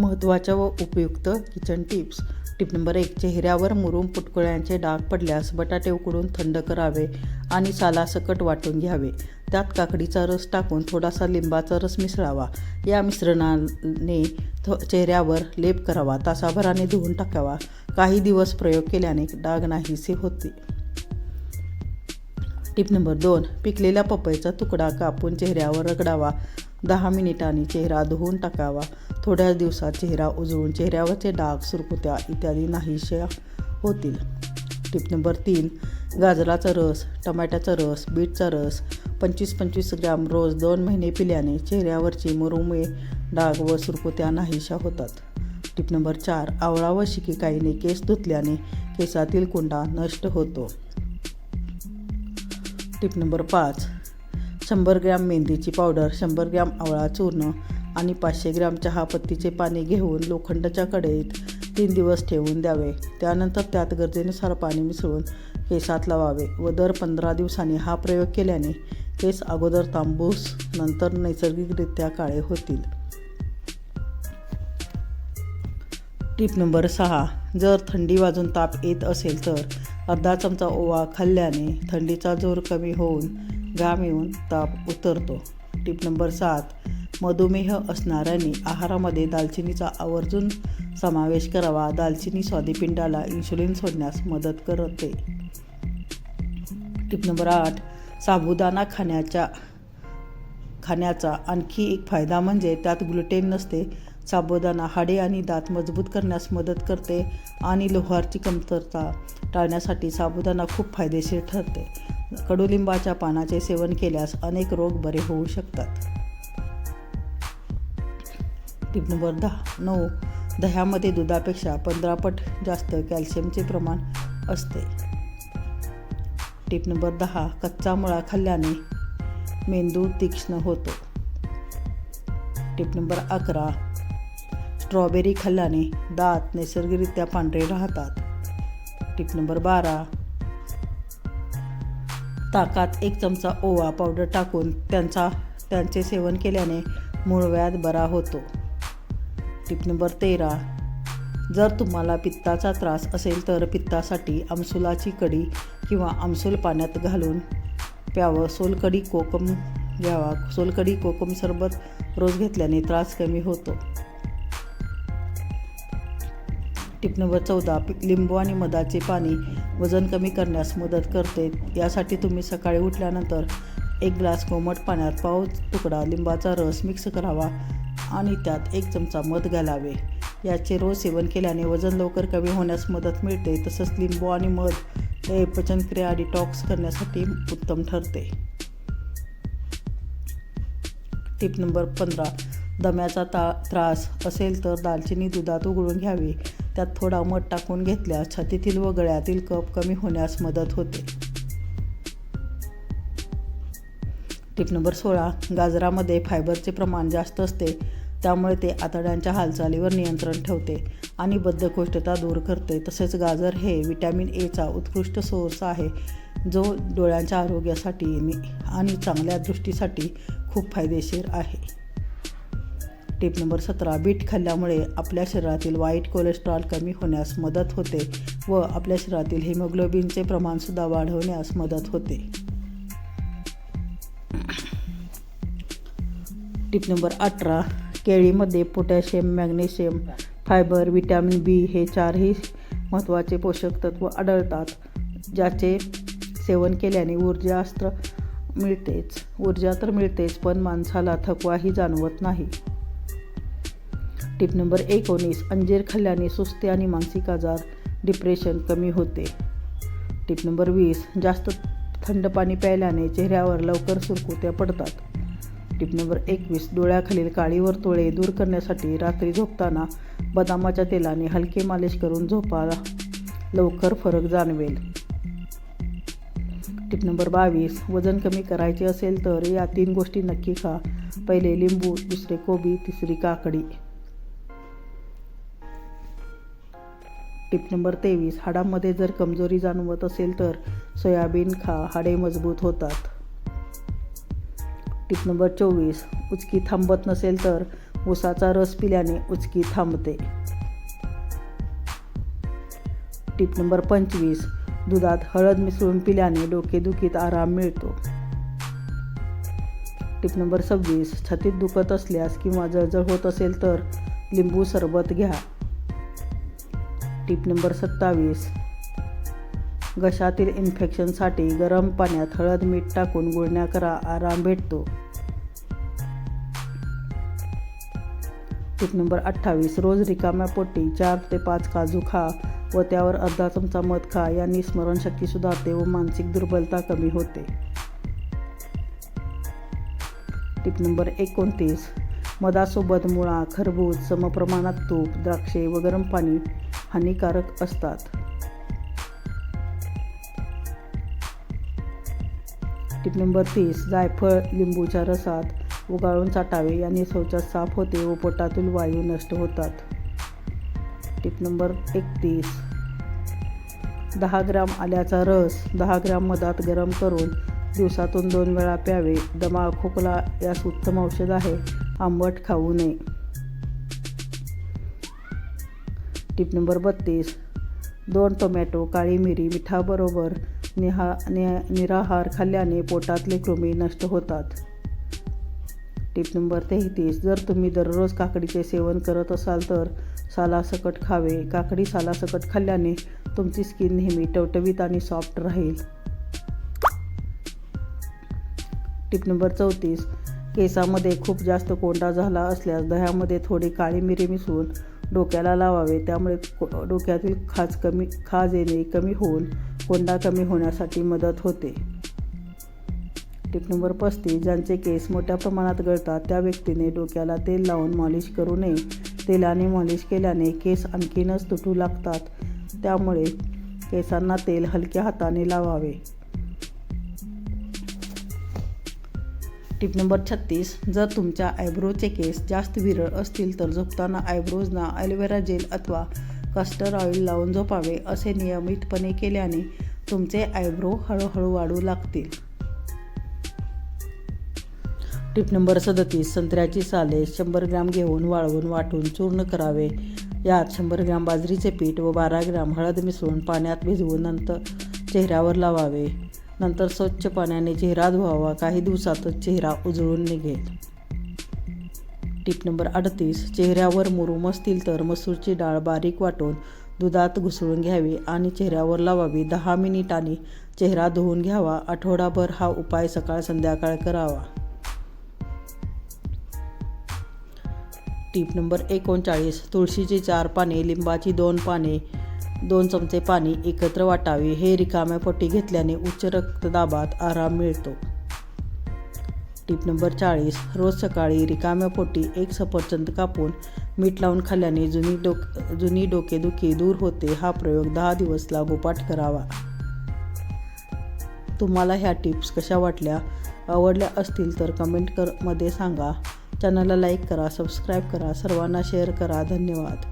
महत्त्वाच्या व उपयुक्त किचन टिप्स टिप नंबर एक चेहऱ्यावर मुरूम पुटकुळ्यांचे डाग पडल्यास बटाटे उकडून थंड करावे आणि सालासकट वाटून घ्यावे. त्यात काकडीचा रस टाकून थोडासा लिंबाचा रस मिसळावा. या मिश्रणाने थ चेहऱ्यावर लेप करावा तासाभराने धुवून टाकावा. काही दिवस प्रयोग केल्याने डाग नाहीसे होते. टिप नंबर दोन पिकलेल्या पपईचा तुकडा कापून चेहऱ्यावर रगडावा. दहा मिनिटांनी चेहरा धुवून टाकावा. थोड्याच दिवसात चेहरा उजळून चेहऱ्यावरचे डाग सुरकुत्या इत्यादी नाहीशा होतील. टिप नंबर तीन गाजराचा रस टमाट्याचा रस बीटचा रस पंचवीस पंचवीस ग्रॅम रोज दोन महिने पिल्याने चेहऱ्यावरची मुरुमे डाग व सुरकुत्या नाहीशा होतात. टिप नंबर चार आवळा व शिकेकाईने केस धुतल्याने केसातील कुंडा नष्ट होतो. टिप नंबर पाच शंभर ग्रॅम मेहंदीची पावडर शंभर ग्रॅम आवळा चूर्ण आणि पाचशे ग्रॅम चहापत्तीचे पाणी घेऊन लोखंडाच्या कढईत तीन दिवस ठेवून द्यावे. त्यानंतर त्यात गरजेनुसार पाणी मिसळून केसात लावावे व दर पंधरा दिवसांनी हा प्रयोग केल्याने केस अगोदर तांबूस नंतर नैसर्गिकरित्या काळे होतील. टीप नंबर सहा जर थंडी वाजून ताप येत असेल तर अर्धा चमचा ओवा खाल्ल्याने थंडीचा जोर कमी होऊन घाम येऊन ताप उतरतो. टिप नंबर सात मधुमेह असणाऱ्यांनी आहारामध्ये दालचिनीचा आवर्जून समावेश करावा. दालचिनी स्वादिपिंडाला इन्सुलिन सोडण्यास मदत करते. टिप नंबर आठ साबुदाणा खाण्याच्या खाण्याचा आणखी एक फायदा म्हणजे त्यात ग्लुटेन नसते. साबुदाणा हाडे आणि दात मजबूत करण्यास मदत करते आणि लोहारची कमतरता टाळण्यासाठी साबुदाणा खूप फायदेशीर ठरते. कडुलिंबाच्या पानाचे सेवन केल्यास अनेक रोग बरे होऊ शकतात. टिप नंबर दहा. नऊ. दह्यामध्ये दुधापेक्षा पंधरा पट जास्त कॅल्शियमचे प्रमाण असते. टिप नंबर दहा. कच्चा मुळा खाल्ल्याने मेंदू तीक्ष्ण होतो. टिप नंबर अकरा. स्ट्रॉबेरी खाल्ल्याने दात नैसर्गिकरित्या पांढरे राहतात. टिप नंबर बारा. ताकात एक चमचा ओवा पावडर टाकून त्यांचा त्यांचे सेवन केल्याने मूळव्याध बरा होतो. टिप नंबर तेरा. जर तुम्हाला पित्ताचा त्रास असेल तर पित्तासाठी आमसुलाची कडी किंवा आमसूल पाण्यात घालून प्यावं. सोलकढी कोकम घ्यावा. सोलकढी कोकम सरबत रोज घेतल्याने त्रास कमी होतो. टिप नंबर चौदा लिंबू आणि मधाचे पाणी वजन कमी करण्यास मदत करते. यासाठी तुम्ही सकाळी उठल्यानंतर एक ग्लास कोमट पाण्यात पाव तुकडा लिंबाचा रस मिक्स करावा आणि त्यात एक चमचा मध घालावे. याचे रोज सेवन केल्याने वजन लवकर कमी होण्यास मदत मिळते तसंच लिंबू आणि मध हे पचनक्रिया डिटॉक्स करण्यासाठी उत्तम ठरते. टिप नंबर पंधरा दम्याचा ता त्रास असेल तर दालचिनी दुधात उघडून घ्यावी. त्यात थोडा मध टाकून घेतल्यास छातीतील व गळ्यातील कप कमी होण्यास मदत होते. टिप नंबर सोळा. गाजरामध्ये फायबरचे प्रमाण जास्त असते. त्यामुळे ते आतड्यांच्या हालचालीवर नियंत्रण ठेवते आणि बद्धकोष्ठता दूर करते. तसेच गाजर हे विटॅमिन एचा उत्कृष्ट सोर्स आहे जो डोळ्यांच्या आरोग्यासाठी आणि चांगल्या दृष्टीसाठी खूप फायदेशीर आहे. टिप नंबर सतरा बीट खाल्ल्यामुळे आपल्या शरीरातील वाईट कोलेस्ट्रॉल कमी होण्यास मदत होते व आपल्या शरीरातील हिमोग्लोबिनचे प्रमाणसुद्धा वाढवण्यास मदत होते. टिप नंबर अठरा केळीमध्ये potassium magnesium fibre vitamin B हे चारही महत्त्वाचे पोषक तत्व आढळतात ज्याचे सेवन केल्याने ऊर्जा अस्त्र मिळतेच. ऊर्जा तर मिळतेच पण माणसाला थकवाही जाणवत नाही. टिप नंबर एकोणीस अंजीर खाल्ल्याने सुस्ती आणि मानसिक आजार डिप्रेशन कमी होते. टिप नंबर वीस जास्त थंड पाणी प्यायल्याने चेहऱ्यावर लवकर सुरकुत्या पडतात. टिप नंबर एकवीस डोळ्याखालील काळी वर्तुळे दूर करण्यासाठी रात्री झोपताना बदामाच्या तेलाने हलके मालिश करून झोपा. लवकर फरक जाणवेल. टिप नंबर बावीस वजन कमी करायचे असेल तर या तीन गोष्टी नक्की खा. पहिले लिंबू दुसरे कोबी तिसरी काकडी. टिप नंबर तेवीस. हाडांमध्ये जर कमजोरी जाणवत असेल तर सोयाबीन खा हाडे मजबूत होतात. टिप नंबर चोवीस. उचकी थांबत नसेल तर ऊसाचा रस पिल्याने उचकी थांबते. टिप नंबर पंचवीस. दुधात हळद मिसळून पिल्याने डोकेदुखीत आराम मिळतो. टिप नंबर सव्वीस. छातीत दुखत असल्यास किंवा जळजळ होत असेल तर लिंबू सरबत घ्या. टिप नंबर सत्तावीस. घशातील इन्फेक्शनसाठी गरम पाण्यात हळद मीठ टाकून गुळण्या करा आराम भेटतो. टिप नंबर अठ्ठावीस रोज रिकाम्या पोटी चार ते पाच काजू खा व त्यावर अर्धा चमचा मध खा यांनी स्मरणशक्ती सुधारते व मानसिक दुर्बलता कमी होते. टिप नंबर एकोणतीस मधासोबत मुळा खरबूज समप्रमाणात तूप द्राक्षे व गरम पाणी हानिकारक असतात. टिप नंबर तीस जायफळ लिंबूच्या रसात उगाळून चाटावे. याने शौचात साफ होते व पोटातील वायू नष्ट होतात. टिप नंबर एकतीस दहा ग्राम आल्याचा रस. दहा ग्राम मधात गरम करून दिवसातून दोन वेळा प्यावे. दमा खोकला यास उत्तम औषध आहे. आंबट खाऊ नये. टिप नंबर बत्तीस. दोन टोमॅटो काळी मिरी मिठाबरोबर निहा नि निराहार खाल्ल्याने पोटातले कृमी नष्ट होतात. टिप नंबर तेहतीस. जर तुम्ही दररोज काकडीचे सेवन करत असाल तर सालासकट खावे. काकडी सालासकट खाल्ल्याने तुमची स्किन नेहमी टवटवीत आणि सॉफ्ट राहील. टिप नंबर चौतीस. केसामध्ये खूप जास्त कोंडा झाला असल्यास दह्यामध्ये थोडी काळी मिरी मिसळून डोक्याला लावावे. त्यामुळे को- डोक्यातील खाज कमी खाज येणे कमी होऊन कोंडा कमी होण्यासाठी मदत होते. टिप नंबर पस्तीस. ज्यांचे केस मोठ्या प्रमाणात गळतात त्या व्यक्तीने डोक्याला तेल लावून मालिश करू नये. तेलाने मालिश केल्याने केस आणखीनच तुटू लागतात. त्यामुळे केसांना तेल हलक्या हाताने लावावे. टिप नंबर छत्तीस जर तुमच्या आयब्रोचे केस जास्त विरळ असतील तर झोपताना आयब्रोजना ॲलोवेरा जेल अथवा कस्टर ऑइल लावून झोपावे असे नियमितपणे केल्याने तुमचे आयब्रो हळूहळू वाढू लागतील. टिप नंबर सदतीस संत्र्याची साले शंभर ग्रॅम घेऊन वाळवून वाटून चूर्ण करावे. यात शंभर ग्रॅम बाजरीचे पीठ व बारा ग्रॅम हळद मिसळून पाण्यात भिजवून नंतर चेहऱ्यावर लावावे. नंतर स्वच्छ पाण्याने चेहरा धुवावा काही दिवसातच चेहरा उजळून निघेल. टिप नंबर अडतीस चेहऱ्यावर मुरूम असतील तर मसूरची डाळ बारीक वाटून दुधात घुसळून घ्यावी आणि चेहऱ्यावर लावावी. दहा मिनिटांनी चेहरा धुवून घ्यावा. आठवडाभर हा उपाय सकाळ संध्याकाळ करावा. टीप नंबर एकोणचाळीस तुळशीची चार पाने लिंबाची दोन पाने दोन चमचे पाणी एकत्र वाटावे हे रिकाम्या पोटी घेतल्याने उच्च रक्तदाबात आराम मिळतो. टीप नंबर चाळीस. रोज सकाळी रिकाम्या पोटी एक सफरचंद कापून मीठ लावून खाल्ल्याने जुनी डोक जुनी डोकेदुखी दूर होते. हा प्रयोग दहा दिवस लागोपाठ करावा. तुम्हाला ह्या टिप्स कशा वाटल्या आवडल्या असतील तर कमेंट कर मध्ये सांगा. चॅनलला लाईक करा सबस्क्राईब करा सर्वांना शेअर करा. धन्यवाद.